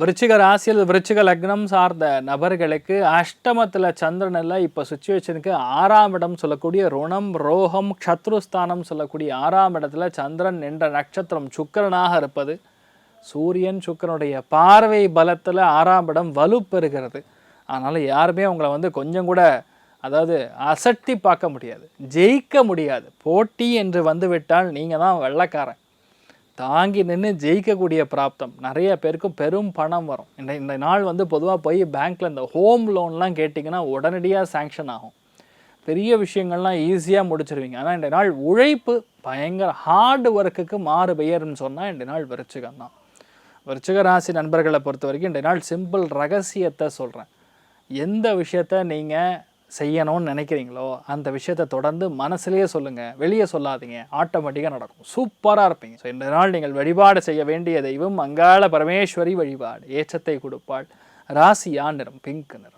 விருச்சிக ராசியில் விருச்சிக லக்னம் சார்ந்த நபர்களுக்கு அஷ்டமத்தில் சந்திரனில் இப்போ சுச்சுவேஷனுக்கு ஆறாம் இடம் சொல்லக்கூடிய ருணம் ரோகம் க்ஷத்ருஸ்தானம் சொல்லக்கூடிய ஆறாம் இடத்துல சந்திரன் என்ற நட்சத்திரம் சுக்கிரனாக இருப்பது. சூரியன் சுக்கிரனுடைய பார்வை பலத்தில் ஆறாம் இடம் வலுப்பெறுகிறது அதனால் யாருமே அவங்கள வந்து கொஞ்சம் கூட அதாவது அசட்டி பார்க்க முடியாது. ஜெயிக்க முடியாது. போட்டி என்று வந்துவிட்டால் நீங்கள் தான் வெள்ளக்காரன். தாங்கி நின்று ஜெயிக்கக்கூடிய பிராப்தம். நிறைய பேருக்கு பெரும் பணம் வரும். இந்த இந்த நாள் வந்து பொதுவாக போய் பேங்க்கில் இந்த ஹோம் லோன்லாம் கேட்டிங்கன்னா உடனடியாக சேங்ஷன் ஆகும். பெரிய விஷயங்கள்லாம் ஈஸியாக முடிச்சிருவீங்க. ஆனால் இந்த நாள் உழைப்பு பயங்கர ஹார்டு ஒர்க்குக்கு மாறு பெயர்னு சொன்னால் இந்த நாள் விருச்சிகம் தான். விருச்சிக ராசி நண்பர்களை பொறுத்த வரைக்கும் இந்த நாள் சிம்பிள் ரகசியத்தை சொல்கிறேன் எந்த விஷயத்த நீங்கள் செய்யணும்னு நினைக்கிறீங்களோ அந்த விஷயத்தை தொடர்ந்து மனசுலேயே சொல்லுங்கள் வெளியே சொல்லாதீங்க. ஆட்டோமேட்டிக்காக நடக்கும். சூப்பராக இருப்பீங்க. ஸோ இந்த நாள் நீங்கள் வழிபாடு செய்ய வேண்டிய தெய்வம் அங்காள பரமேஸ்வரி வழிபாடு. ஏச்சத்தை கொடுப்பாள். ராசியா நிறம்? பிங்க் நிறம்.